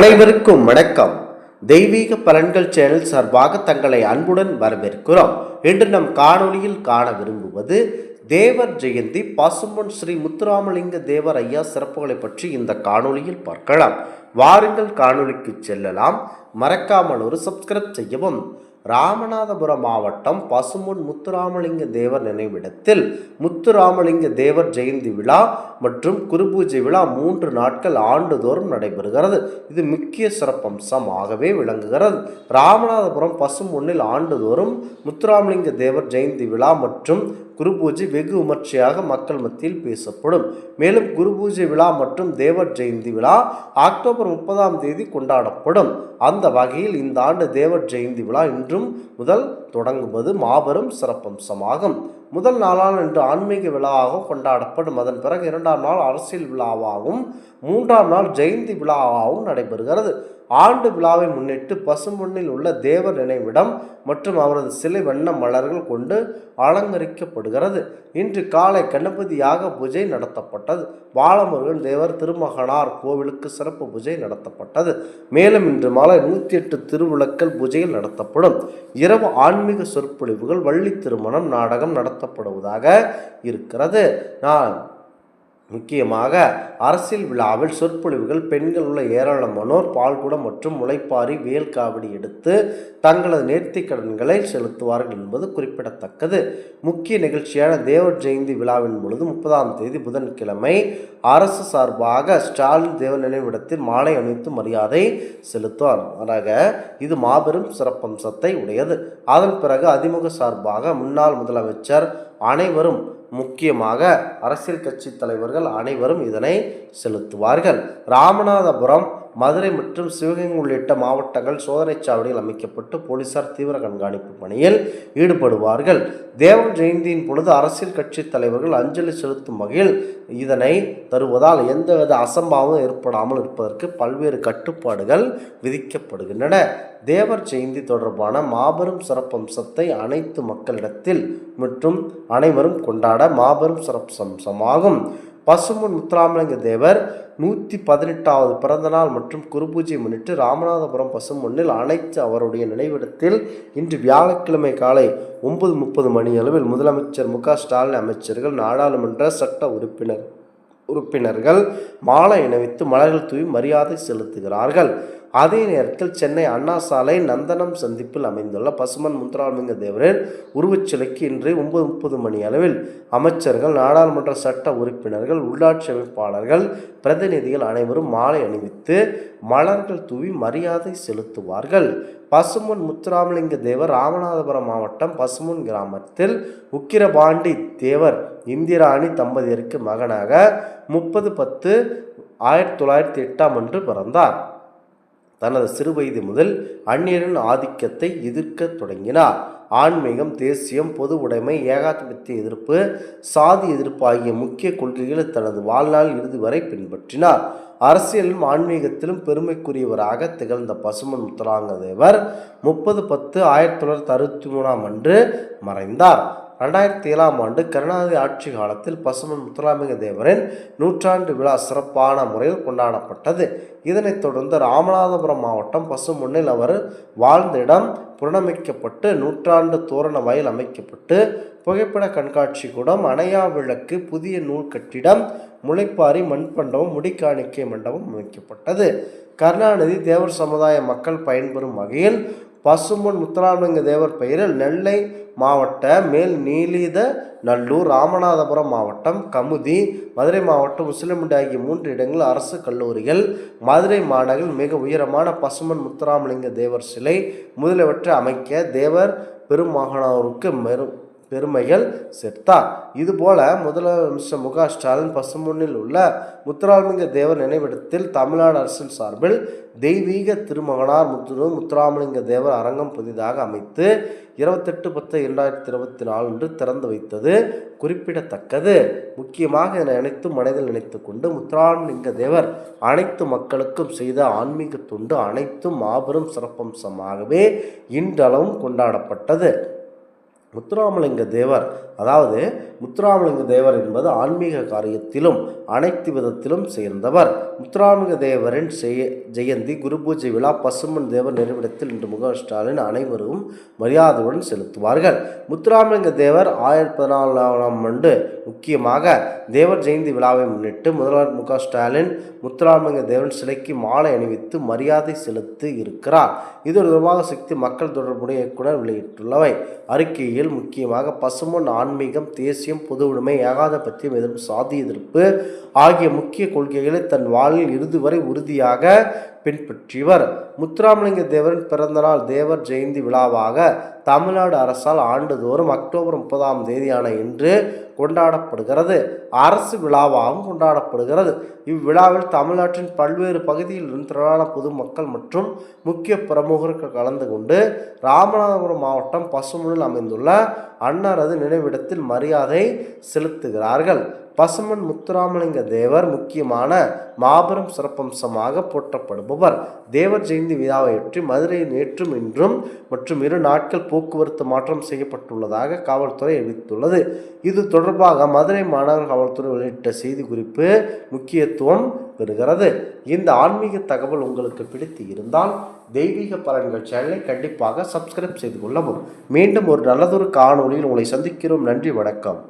அனைவருக்கும் வணக்கம். தெய்வீக பலன்கள் சேனல் சார்பாக தங்களை அன்புடன் வரவேற்கிறோம். இன்று நம் காணொளியில் காண விரும்புவது தேவர் ஜெயந்தி பசும்பொன் ஸ்ரீ முத்துராமலிங்க தேவர் ஐயா சிறப்புகளை பற்றி இந்த காணொளியில் பார்க்கலாம். வாருங்கள் காணொளிக்கு செல்லலாம். மறக்காமல் ஒரு சப்ஸ்கிரைப் செய்யவும் ராமநாதபுரம் மாவட்டம் பசுமுன் முத்துராமலிங்க தேவர் நினைவிடத்தில் முத்துராமலிங்க தேவர் ஜெயந்தி விழா மற்றும் குருபூஜை விழா மூன்று நாட்கள் ஆண்டுதோறும் நடைபெறுகிறது. இது முக்கிய சிறப்பம்சமாகவே விளங்குகிறது. ராமநாதபுரம் பசுமுன்னில் ஆண்டுதோறும் முத்துராமலிங்க தேவர் ஜெயந்தி விழா மற்றும் குரு பூஜை வெகு விமர்சையாக மக்கள் மத்தியில் பேசப்படும். மேலும் குரு பூஜை விழா மற்றும் தேவர் ஜெயந்தி விழா அக்டோபர் முப்பதாம் தேதி கொண்டாடப்படும். அந்த வகையில் இந்த ஆண்டு தேவர் ஜெயந்தி விழா மற்றும் முதல் தொடங்குவது மாபெரும் சிறப்பம்சமாகும். முதல் நாளான இன்று ஆன்மீக விழாவாக கொண்டாடப்படும். அதன் பிறகு இரண்டாம் நாள் அரசியல் விழாவாகவும் மூன்றாம் நாள் ஜெயந்தி விழாவாகவும் நடைபெறுகிறது. ஆண்டு விழாவை முன்னிட்டு பசுமண்ணில் உள்ள தேவர் நினைவிடம் மற்றும் அவரது சிலை வண்ண மலர்கள் கொண்டு அலங்கரிக்கப்படுகிறது. இன்று காலை கணபதி யாக பூஜை நடத்தப்பட்டது. பாலமுருகன் தேவர் திருமகனார் கோவிலுக்கு சிறப்பு பூஜை நடத்தப்பட்டது. மேலும் இன்று மாலை நூற்றி எட்டு திருவிளக்கல் பூஜையில் நடத்தப்படும். இரவு ஆன்மீக சொற்பொழிவுகள் வள்ளி திருமணம் நாடகம் நடத்த நடத்தப்படுவதாக இருக்கிறது. நான் முக்கியமாக அரசியல் விழாவில் சொற்பொழிவுகள் பெண்கள் உள்ள ஏராளமானோர் பால்குடம் மற்றும் முளைப்பாரி வேல் காவடி எடுத்து தங்களது நேர்த்தி கடன்களை செலுத்துவார்கள் என்பது குறிப்பிடத்தக்கது. முக்கிய நிகழ்ச்சியான தேவர் ஜெயந்தி விழாவின் பொழுது முப்பதாம் தேதி புதன்கிழமை அரசு சார்பாக ஸ்டாலின் தேவர் நினைவிடத்தில் மாலை அணிவித்து மரியாதை செலுத்துவார். மாறாக இது மாபெரும் சிறப்பம்சத்தை உடையது. அதன் பிறகு அதிமுக சார்பாக முன்னாள் முதலமைச்சர் அனைவரும் முக்கியமாக அரசியல் கட்சி தலைவர்கள் அனைவரும் இதனை செலுத்துவார்கள். ராமநாதபுரம் மதுரை மற்றும் சிவகங்கை உள்ளிட்ட மாவட்டங்கள் சோதனைச்சாவடிகள் அமைக்கப்பட்டு போலீசார் தீவிர கண்காணிப்பு பணியில் ஈடுபடுவார்கள். தேவன் ஜெயந்தியின் பொழுது அரசியல் கட்சி தலைவர்கள் அஞ்சலி செலுத்தும் வகையில் இதனை தருவதால் எந்தவித அசம்பாவம் ஏற்படாமல் இருப்பதற்கு பல்வேறு கட்டுப்பாடுகள் விதிக்கப்படுகின்றன. தேவர் ஜெயந்தி தொடர்பான மாபெரும் சிறப்பம்சத்தை அனைத்து மக்களிடத்தில் மற்றும் அனைவரும் கொண்டாட மாபெரும் சிறப்பம்சமாகும். பசும்பொன் முத்துராமலிங்க தேவர் நூற்றி பதினெட்டாவது பிறந்தநாள் மற்றும் குருபூஜை முன்னிட்டு ராமநாதபுரம் பசும்பொன்னில் அனைத்து அவருடைய நினைவிடத்தில் இன்று வியாழக்கிழமை காலை ஒன்பது முப்பது மணி அளவில் முதலமைச்சர் மு க ஸ்டாலின் அமைச்சர்கள் நாடாளுமன்ற சட்ட உறுப்பினர் உறுப்பினர்கள் மாலை இணைவித்து மலர்கள் தூவி மரியாதை செலுத்துகிறார்கள். அதே நேரத்தில் சென்னை அண்ணா சாலை நந்தனம் சந்திப்பில் அமைந்துள்ள பசுமன் முத்துராமலிங்க தேவரின் உருவச்சிலைக்கு இன்று ஒன்பது முப்பது மணி அளவில் அமைச்சர்கள் நாடாளுமன்ற சட்ட உறுப்பினர்கள் உள்ளாட்சி அமைப்பாளர்கள் பிரதிநிதிகள் அனைவரும் மாலை அணிவித்து மலர்கள் தூவி மரியாதை செலுத்துவார்கள். பசுமன் முத்துராமலிங்க தேவர் ராமநாதபுரம் மாவட்டம் பசுமன் கிராமத்தில் உக்கிரபாண்டி தேவர் இந்திராணி தம்பதியருக்கு மகனாக முப்பது பத்து ஆயிரத்தி தொள்ளாயிரத்தி எட்டாம் அன்று பிறந்தார். தனது சிறுவயது முதல் அந்நியரின் ஆதிக்கத்தை எதிர்க்க தொடங்கினார். ஆன்மீகம் தேசியம் பொது உடைமை ஏகாதிபத்திய எதிர்ப்பு சாதி எதிர்ப்பு ஆகிய முக்கிய கொள்கைகளை தனது வாழ்நாள் இறுதி வரை பின்பற்றினார். அரசியலும் ஆன்மீகத்திலும் பெருமைக்குரியவராக திகழ்ந்த பசுமன் முத்துராங்கதேவர் முப்பது பத்து ஆயிரத்தி தொள்ளாயிரத்தி அறுபத்தி மூணாம் அன்று மறைந்தார். ரெண்டாயிரத்தி ஏழாம் ஆண்டு கருணாநிதி ஆட்சி காலத்தில் பசுமன் முத்துராமலிங்க தேவரின் நூற்றாண்டு விழா சிறப்பான முறையில் கொண்டாடப்பட்டது. இதனைத் தொடர்ந்து ராமநாதபுரம் மாவட்டம் பசுமண்ணில் அவர் வாழ்ந்த இடம் புனரமைக்கப்பட்டு நூற்றாண்டு தோரண வயல் அமைக்கப்பட்டு புகைப்பட கண்காட்சி கூடம் அணையா விளக்கு புதிய நூல் கட்டிடம் முளைப்பாரி மண்பண்டமும் முடிக்காணிக்கை மண்டபம் அமைக்கப்பட்டது. கருணாநிதி தேவர் சமுதாய மக்கள் பயன்பெறும் வகையில் பசும்பொன் முத்துராமலிங்க தேவர் பெயரில் நெல்லை மாவட்ட மேல் நீலித நல்லூர் ராமநாதபுரம் மாவட்டம் கமுதி மதுரை மாவட்டம் முஸ்லிமுண்டி ஆகிய மூன்று இடங்கள் அரசு கல்லூரிகள் மதுரை மாநகரில் மிக உயரமான பசுமன் முத்துராமலிங்க தேவர் சிலை முதலியவற்றை அமைக்க தேவர் பெருமகனாருக்கு மெரு பெருமைகள் செத்தார். இதுபோல முதலமைச்சர் மு க ஸ்டாலின் பசுமுன்னில் உள்ள முத்துராமலிங்க தேவர் நினைவிடத்தில் தமிழ்நாடு அரசின் சார்பில் தெய்வீக திருமகனார் முத்து முத்துராமலிங்க தேவர் அரங்கம் புதிதாக அமைத்து இருபத்தெட்டு பத்து இரண்டாயிரத்தி இருபத்தி நாலு அன்று திறந்து வைத்தது குறிப்பிடத்தக்கது. முக்கியமாக இதனை அனைத்து மனதில் நினைத்து கொண்டு முத்துராமலிங்க தேவர் அனைத்து மக்களுக்கும் செய்த ஆன்மீக தொண்டு அனைத்தும் மாபெரும் சிறப்பம்சமாகவே இன்றளவும் கொண்டாடப்பட்டது. முத்துராமலிங்க தேவர். அதாவது முத்துராமலிங்க தேவர் என்பது ஆன்மீக காரியத்திலும் அனைத்து விதத்திலும் சேர்ந்தவர். முத்துராமலிங்க தேவரின் செய ஜெயந்தி குரு பூஜை விழா பசுமன் தேவர் நிறுவனத்தில் இன்று முக ஸ்டாலின் அனைவரும் மரியாதையுடன் செலுத்துவார்கள். முத்துராமலிங்க தேவர் ஆயிரத்தி பதினாலாம் ஆண்டு முக்கியமாக தேவர் ஜெயந்தி விழாவை முன்னிட்டு முதல்வர் மு ஸ்டாலின் முத்துராமலிங்க தேவன் சிலைக்கு மாலை அணிவித்து மரியாதை செலுத்தி இருக்கிறார். இது தொடர்பாக சக்தி மக்கள் தொடர்புடைய இயக்குனர் வெளியிட்டுள்ளவை. அறிக்கையில் முக்கியமாக பசுமன் ஆன்மீகம் தேசியம் பொது உடைமை ஏகாதிபத்தியம் எதிர்ப்பு சாதி எதிர்ப்பு ஆகிய முக்கிய கொள்கைகளை தன் வாழ்வில் இறுதி வரை உறுதியாக பின்பற்றியவர். முத்துராமலிங்க தேவரின் பிறந்தநாள் தேவர் ஜெயந்தி விழாவாக தமிழ்நாடு அரசால் ஆண்டுதோறும் அக்டோபர் முப்பதாம் தேதியான இன்று கொண்டாடப்படுகிறது. அரசு விழாவாகவும் கொண்டாடப்படுகிறது. இவ்விழாவில் தமிழ்நாட்டின் பல்வேறு பகுதியிலிருந்து திரளான பொதுமக்கள் மற்றும் முக்கிய பிரமுகர்கள் கலந்து கொண்டு ராமநாதபுரம் மாவட்டம் பசுமனில் அமைந்துள்ள அன்னாரது நினைவிடத்தில் மரியாதை செலுத்துகிறார்கள். பசுமன் முத்துராமலிங்க தேவர் முக்கியமான மாபெரும் சிறப்பம்சமாக போற்றப்படுபவர். தேவர் ஜெயந்தி விழாவையொற்றி மதுரையில் நேற்றும் இன்றும் மற்றும் இரு நாட்கள் போக்குவரத்து மாற்றம் செய்யப்பட்டுள்ளதாக காவல்துறை அறிவித்துள்ளது. இது தொடர்பாக மதுரை மாநகர காவல்துறை வெளியிட்ட செய்தி குறிப்பு முக்கியத்துவம் பெறுகிறது. இந்த ஆன்மீக தகவல் உங்களுக்கு பிடித்து இருந்தால் தெய்வீக பலன்கள் சேனலை கண்டிப்பாக சப்ஸ்கிரைப் செய்து கொள்ளவும். மீண்டும் ஒரு நல்லதொரு காணொளியில் உங்களை சந்திக்கிறோம். நன்றி வணக்கம்.